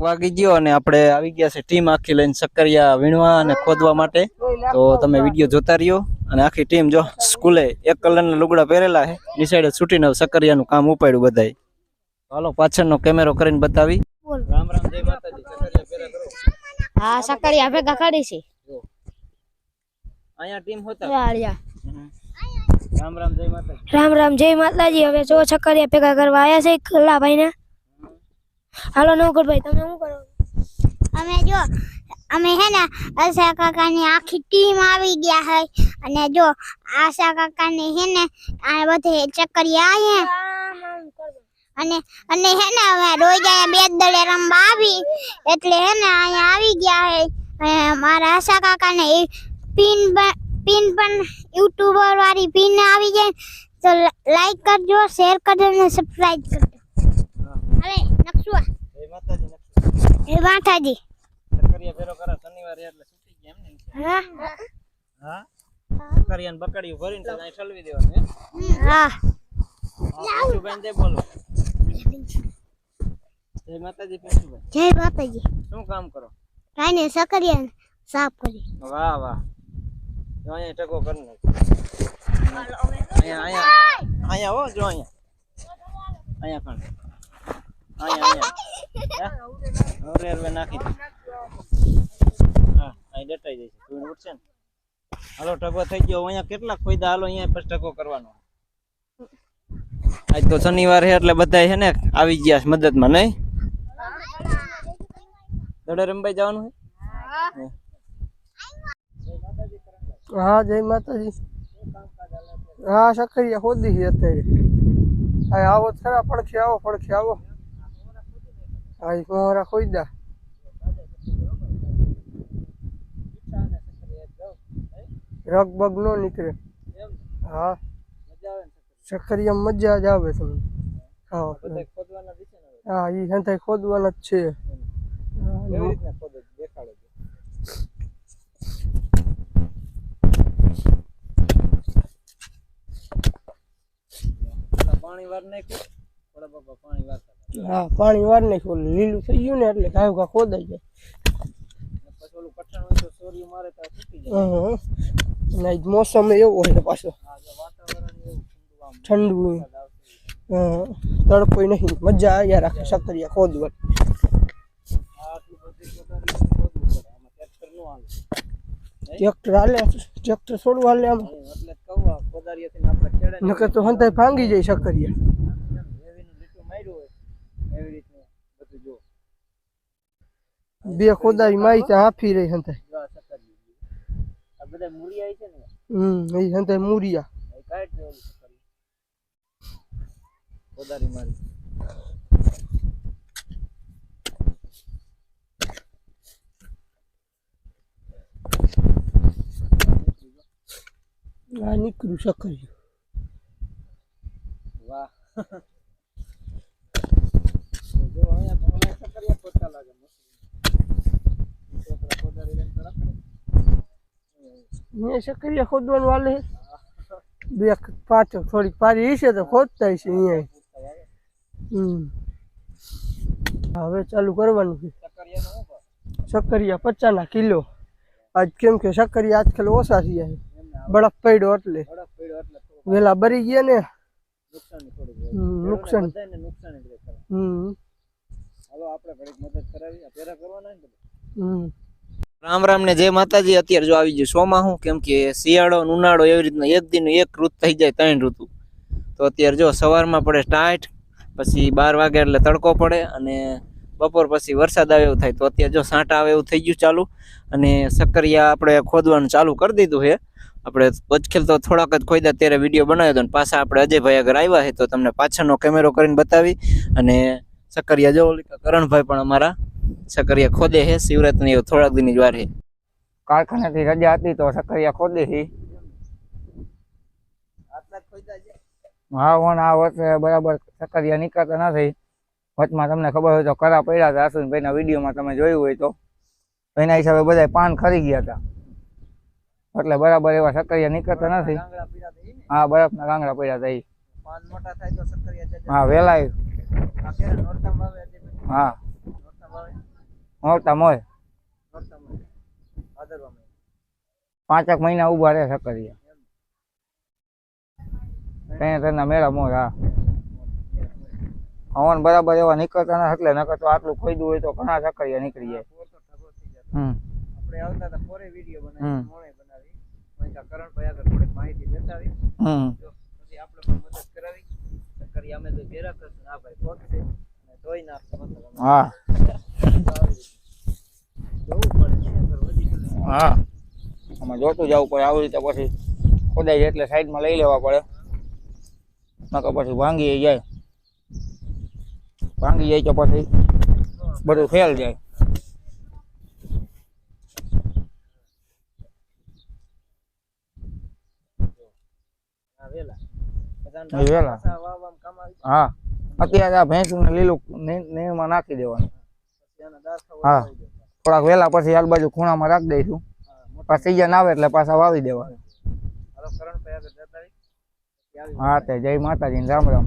વાગી ગયો અને આપણે આવી ગયા છે ટીમ આખી લઈને સક્કરિયા વીણવા અને ખોદવા માટે. તો તમે વીડિયો જોતા રહ્યો અને આખી ટીમ જો સ્કૂલે એક કલરના લુગડા પહેરેલા છે ડિસાઈડ છૂટીને સક્કરિયાનું કામ ઉપાડ્યું બધાય હાલો પાછળનો કેમેરો કરીને બતાવી. રામ રામ જય માતાજી સક્કરિયા પહેરા કરો હા સકરિયા ભેગા કાઢી છે. અહીંયા ટીમ હોતા વાળિયા. રામ રામ જય માતાજી. રામ રામ જય માતાજી. હવે જો છકરિયા ભેગા કરવા આવ્યા છે કલાભાઈ ને હાલો નવકરભાઈ તમે શું કરો અમે જો અમે હે ને આશા કાકાની આખી ટીમ આવી ગયા હે. અને જો આશા કાકાને હે ને આ બધે ચક્કરિયા આયા. અને અને હે ને હવે રોજ અહીંયા બે દડે રમવા આવી એટલે હે ને અહીંયા આવી ગયા હે. મારા આશા કાકાને એ પિન પિન પણ યુટ્યુબર વાળી પિન આવી જાય તો લાઈક કરજો શેર કરજો અને સબસ્ક્રાઇબ કરજો. હવે નકશુઆ માતાજી એ માતાજી. સક્કરિયા ફેરો કરો શનિવાર એટલે છૂટી ગયા એમ ને હા? હા? સક્કરિયાને બકડીયું ભરીને તો અહીં ઠલવી દેવાનું હે? બોલો. જય માતાજી જય માતાજી શું કામ કરો? કાંઈ ને સકરિયા સાફ કરી વાહ વાહ. જો અહીંયા ટકો કરી નાખ. અહીંયા અહીંયા અહીંયા હો જો અહીંયા. અહીંયા પણ. અહીંયા અહીંયા? હવે હવે નાખી દે. હા અહીં ડટાઈ જશે તું ઉઠશે ને. હાલો ટકો થઈ ગયો. અહીંયા કેટલા ખોઈદા હાલો અહીંયા પછી ટકો કરવાનો. આજ તો શનિવાર છે એટલે બધા છે ને આવી ગયા છે મદદમાં, નહીં? દડે રમભાઈ જવાનું છે? હા, જય માતાજી. હા સકરિયા ખોદી છે અત્યારે. આવો ખરા પડખે આવો પડખે આવો. હા એ ફોરા ખોઈદા રગ બગ નો નીકળે. હા. સકરિયા મજા જ આવે તમને હવે. હા એ સંતાઈ ખોદવાના જ છે. પાણી વાર નાખ્યું? હા પાણી વાર નહીં ખોલે લીલું થઈ ગયું ને એટલે કાંઈ કા ખોદાઈ જાય. મોસમ એવો હોય પાછો હા જો વાતાવરણ એવું ઠંડુ આમ ઠંડુ વરસાદ આવશે. હં. તડકોય નહીં મજા આવ્યા રાખે સકરિયા ખોદવા આ આટલું બધું પોતાની ખોદવું પડે આમાં ટ્રેક્ટર નો હાલે ટ્રેક્ટર હાલે ટ્રેક્ટર થોડું હાલે આમ એટલે જ કહું આ કોદારીએથી ને આપણે ખેડે ને નકર તો હંતાઈ ભાંગી જાય સકરિયા એવીનું લીટું માર્યું હોય એવી રીતનું બધું જો બે ખોદાઈ માઈ ત્યાં હાફી રહી હંતાઈ જો આ સક્કરિયું. આ બધા મૂળિયા છે ને હમ એ હંતાઈ મૂરિયા એ કાઢ ઓલું મારી. આ નીકળ્યું સકરિયું વાહ. જો અહીંયા લાગે છોકરા લઈને. ખોદવાનું વાલે બે પાછો થોડીક પારી હશે તો ખોદતા હશે અહીંયા. હવે ચાલુ કરવાનું છે. સક્કરિયા? પચાસના કિલો. આજ કેમ કે સકરિયા આજકાલ ઓછા થયા છે. બરફ પડ્યો એટલે. વેલા બરી ગયા ને. નુકસાની. હમ, જ રામ રામ ને જય માતાજી. અત્યારે જો આવી ગયું સોમાં હું કેમ કે શિયાળો ઉનાળો એવી રીતના એક દિન એક ઋતુ થઈ જાય ત્રણ ઋતુ. તો અત્યારે જો સવારમાં પડે સ્ટાર્ટ પછી બાર વાગે એટલે તડકો પડે અને બપોર પછી વરસાદ આવે એવું થાય તો અત્યારે જો સાંટા આવે એવું થઈ ગયું ચાલુ. અને સક્કરિયા આપણે ખોદવાનું ચાલુ કરી દીધું છે. આપણે પચખેલ તો થોડાક જ ખોદ્યા ત્યારે વીડિયો બનાવ્યો હતો અને પાછા આપણે અજયભાઈ આગળ આવ્યા છે તો તમને પાછળનો કેમેરો કરીને બતાવી. અને સક્કરિયા જો કરણભાઈ પણ અમારા સક્કરિયા ખોદે છે. શિવરાત્રી એવું થોડાક દિનની જ વાર છે. કારખાનાથી રજા હતી તો સક્કરિયા ખોદી હતી હા વણ આ વર્ષે બરાબર સક્કરિયા નીકળતા નથી વચમાં તમને ખબર હોય તો કરા પડ્યા હતા અશ્વિનભાઈના વિડીયોમાં તમે જોયું હોય તો. એના હિસાબે બધા પાન ખરી ગયા હતા. એટલે બરાબર એવા સકરિયા નીકળતા નથી હા બરફના ગાંગડા પડ્યા હતા મોટા થાય તો હા પછી? હા. મોરતા નોરતામાં આવે. પાંચેક મહિના ઊભા રહે સક્કરિયા ત્યાં તેના મેળા મોર હા હવન બરાબર એવા નીકળતા ના એટલે નકર તો આટલું ખોઈદું હોય તો ઘણા ચકરિયા નીકળી જાય. હમ. આપણે આવતા હતા પોરે વીડિયો બનાવી. મોણે બનાવી પછી કરણભાઈ આગળ થોડીક માહિતી લેતા હમ. જો પછી આપણે પણ મદદ કરાવી. કરી અમે તો ભેરા કરશું. ના ભાઈ અને ધોઈ નાખશું. હા. જોવું પડે. હા. આમાં જોતું જવું પડે. આવી રીતે પછી ખોદાઈ જાય એટલે સાઈડમાં લઈ લેવા પડે. નકર પછી ભાંગી જાય. ભાંગી જાય તો પછી બધું ફેલ જાય. હા વેલા. અત્યારે આ ભેંસું લીલું નીરમાં નાખી દેવાનું. હા. થોડાક વેલા પછી આજુબાજુ ખૂણામાં રાખી દઈશું. પાછા સીઝન આવે એટલે પાછા વાવી દેવાનું હાલો કરણભાઈ આગળ જતા રહી પછી આવી હા તે જય માતાજી રામ રામ.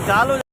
ચલા,